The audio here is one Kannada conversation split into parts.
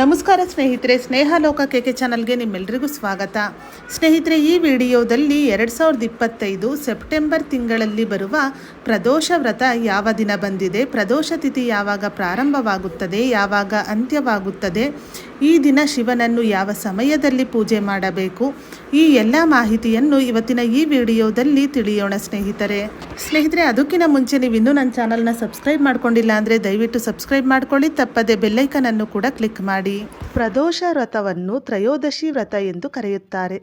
ನಮಸ್ಕಾರ ಸ್ನೇಹಿತರೆ ಸ್ನೇಹ ಲೋಕ ಕೆಕೆ ಚಾನಲ್ಗೆ ನಿಮ್ಮೆಲ್ಲರಿಗೂ ಸ್ವಾಗತ. ಸ್ನೇಹಿತರೆ, ಈ ವಿಡಿಯೋದಲ್ಲಿ ಎರಡು ಸಾವಿರದ ಇಪ್ಪತ್ತೈದು ಸೆಪ್ಟೆಂಬರ್ ತಿಂಗಳಲ್ಲಿ ಬರುವ ಪ್ರದೋಷ ವ್ರತ ಯಾವ ದಿನ ಬಂದಿದೆ, ಪ್ರದೋಷ ತಿಥಿ ಯಾವಾಗ ಪ್ರಾರಂಭವಾಗುತ್ತದೆ, ಯಾವಾಗ ಅಂತ್ಯವಾಗುತ್ತದೆ, ಈ ದಿನ ಶಿವನನ್ನು ಯಾವ ಸಮಯದಲ್ಲಿ ಪೂಜೆ ಮಾಡಬೇಕು, ಈ ಎಲ್ಲ ಮಾಹಿತಿಯನ್ನು ಇವತ್ತಿನ ಈ ವಿಡಿಯೋದಲ್ಲಿ ತಿಳಿಯೋಣ ಸ್ನೇಹಿತರೆ. ಸ್ನೇಹಿತರೆ, ಅದಕ್ಕಿಂತ ಮುಂಚೆ ನೀವು ಇನ್ನೂ ನನ್ನ ಚಾನಲ್ನ ಸಬ್ಸ್ಕ್ರೈಬ್ ಮಾಡ್ಕೊಂಡಿಲ್ಲ ಅಂದರೆ ದಯವಿಟ್ಟು ಸಬ್ಸ್ಕ್ರೈಬ್ ಮಾಡ್ಕೊಳ್ಳಿ, ತಪ್ಪದೆ ಬೆಲ್ಲೈಕನನ್ನು ಕೂಡ ಕ್ಲಿಕ್ ಮಾಡಿ. ಪ್ರದೋಷ ವ್ರತವನ್ನು ತ್ರಯೋದಶಿ ವ್ರತ ಎಂದು ಕರೆಯುತ್ತಾರೆ.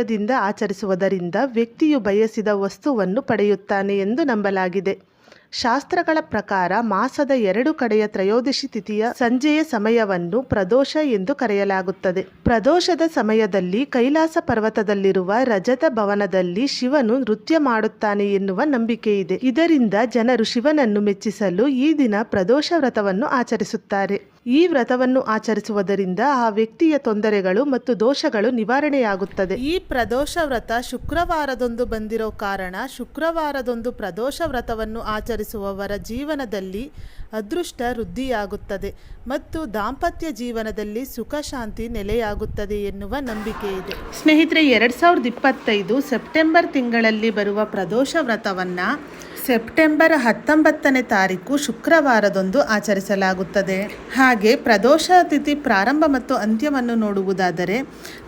ಹೃದಯದಿಂದ ಆಚರಿಸುವುದರಿಂದ ವ್ಯಕ್ತಿಯು ಬಯಸಿದ ವಸ್ತುವನ್ನು ಪಡೆಯುತ್ತಾನೆ ಎಂದು ನಂಬಲಾಗಿದೆ. ಶಾಸ್ತ್ರಗಳ ಪ್ರಕಾರ ಮಾಸದ ಎರಡು ಕಡೆಯ ತ್ರಯೋದಶಿ ತಿಥಿಯ ಸಂಜೆಯ ಸಮಯವನ್ನು ಪ್ರದೋಷ ಎಂದು ಕರೆಯಲಾಗುತ್ತದೆ. ಪ್ರದೋಷದ ಸಮಯದಲ್ಲಿ ಕೈಲಾಸ ಪರ್ವತದಲ್ಲಿರುವ ರಜತ ಭವನದಲ್ಲಿ ಶಿವನು ನೃತ್ಯ ಮಾಡುತ್ತಾನೆ ಎನ್ನುವ ನಂಬಿಕೆ ಇದೆ. ಇದರಿಂದ ಜನರು ಶಿವನನ್ನು ಮೆಚ್ಚಿಸಲು ಈ ದಿನ ಪ್ರದೋಷ ವ್ರತವನ್ನು ಆಚರಿಸುತ್ತಾರೆ. ಈ ವ್ರತವನ್ನು ಆಚರಿಸುವುದರಿಂದ ಆ ವ್ಯಕ್ತಿಯ ತೊಂದರೆಗಳು ಮತ್ತು ದೋಷಗಳು ನಿವಾರಣೆಯಾಗುತ್ತದೆ. ಈ ಪ್ರದೋಷ ವ್ರತ ಶುಕ್ರವಾರದೊಂದು ಬಂದಿರೋ ಕಾರಣ ಶುಕ್ರವಾರದೊಂದು ಪ್ರದೋಷ ವ್ರತವನ್ನು ಆಚರಿಸುವವರ ಜೀವನದಲ್ಲಿ ಅದೃಷ್ಟ ವೃದ್ಧಿಯಾಗುತ್ತದೆ ಮತ್ತು ದಾಂಪತ್ಯ ಜೀವನದಲ್ಲಿ ಸುಖ, ಶಾಂತಿ ನೆಲೆಯಾಗುತ್ತದೆ ಎನ್ನುವ ನಂಬಿಕೆ ಇದೆ. ಸ್ನೇಹಿತರೆ, ಎರಡು ಸಾವಿರದ ಇಪ್ಪತ್ತೈದು ಸೆಪ್ಟೆಂಬರ್ ತಿಂಗಳಲ್ಲಿ ಬರುವ ಪ್ರದೋಷ ವ್ರತವನ್ನು ಸೆಪ್ಟೆಂಬರ್ ಹತ್ತೊಂಬತ್ತನೇ ತಾರೀಕು ಶುಕ್ರವಾರದಂದು ಆಚರಿಸಲಾಗುತ್ತದೆ. ಹಾಗೆ ಪ್ರದೋಷ ತಿಥಿ ಪ್ರಾರಂಭ ಮತ್ತು ಅಂತ್ಯವನ್ನು ನೋಡುವುದಾದರೆ,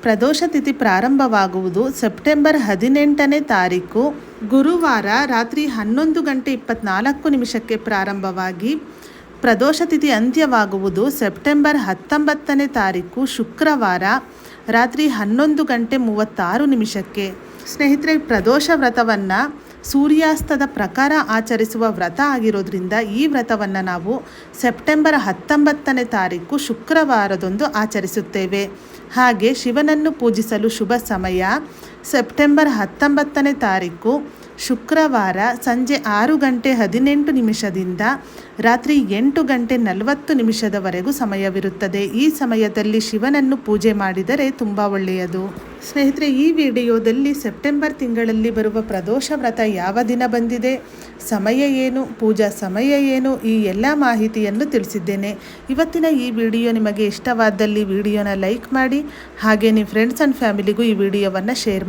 ಪ್ರದೋಷ ತಿಥಿ ಪ್ರಾರಂಭವಾಗುವುದು ಸೆಪ್ಟೆಂಬರ್ ಹದಿನೆಂಟನೇ ತಾರೀಕು, ಗುರುವಾರ ರಾತ್ರಿ ಹನ್ನೊಂದು ಗಂಟೆ ಇಪ್ಪತ್ನಾಲ್ಕು ನಿಮಿಷಕ್ಕೆ ಪ್ರಾರಂಭವಾಗಿ ಪ್ರದೋಷ ತಿಥಿ ಅಂತ್ಯವಾಗುವುದು ಸೆಪ್ಟೆಂಬರ್ ಹತ್ತೊಂಬತ್ತನೇ ತಾರೀಕು ಶುಕ್ರವಾರ ರಾತ್ರಿ ಹನ್ನೊಂದು ಗಂಟೆ ಮೂವತ್ತಾರು ನಿಮಿಷಕ್ಕೆ. ಸ್ನೇಹಿತರೆ, ಪ್ರದೋಷ ವ್ರತವನ್ನು ಸೂರ್ಯಾಸ್ತದ ಪ್ರಕಾರ ಆಚರಿಸುವ ವ್ರತ ಆಗಿರೋದ್ರಿಂದ ಈ ವ್ರತವನ್ನು ನಾವು ಸೆಪ್ಟೆಂಬರ್ ಹತ್ತೊಂಬತ್ತನೇ ತಾರೀಕು ಶುಕ್ರವಾರದಂದು ಆಚರಿಸುತ್ತೇವೆ. ಹಾಗೆ ಶಿವನನ್ನು ಪೂಜಿಸಲು ಶುಭ ಸಮಯ. ಸೆಪ್ಟೆಂಬರ್ ಹತ್ತೊಂಬತ್ತನೇ ತಾರೀಕು ಶುಕ್ರವಾರ ಸಂಜೆ ಆರು ಗಂಟೆ ಹದಿನೆಂಟು ನಿಮಿಷದಿಂದ ರಾತ್ರಿ ಎಂಟು ಗಂಟೆ ನಲವತ್ತು ನಿಮಿಷದವರೆಗೂ ಸಮಯವಿರುತ್ತದೆ. ಈ ಸಮಯದಲ್ಲಿ ಶಿವನನ್ನು ಪೂಜೆ ಮಾಡಿದರೆ ತುಂಬ ಒಳ್ಳೆಯದು. ಸ್ನೇಹಿತರೆ, ಈ ವಿಡಿಯೋದಲ್ಲಿ ಸೆಪ್ಟೆಂಬರ್ ತಿಂಗಳಲ್ಲಿ ಬರುವ ಪ್ರದೋಷ ವ್ರತ ಯಾವ ದಿನ ಬಂದಿದೆ, ಸಮಯ ಏನು, ಪೂಜಾ ಸಮಯ ಏನು, ಈ ಎಲ್ಲ ಮಾಹಿತಿಯನ್ನು ತಿಳಿಸಿದ್ದೇನೆ. ಇವತ್ತಿನ ಈ ವಿಡಿಯೋ ನಿಮಗೆ ಇಷ್ಟವಾದಲ್ಲಿ ವಿಡಿಯೋನ ಲೈಕ್ ಮಾಡಿ, ಹಾಗೆ ನಿಮ್ಮ ಫ್ರೆಂಡ್ಸ್ ಆ್ಯಂಡ್ ಫ್ಯಾಮಿಲಿಗೂ ಈ ವಿಡಿಯೋವನ್ನು ಶೇರ್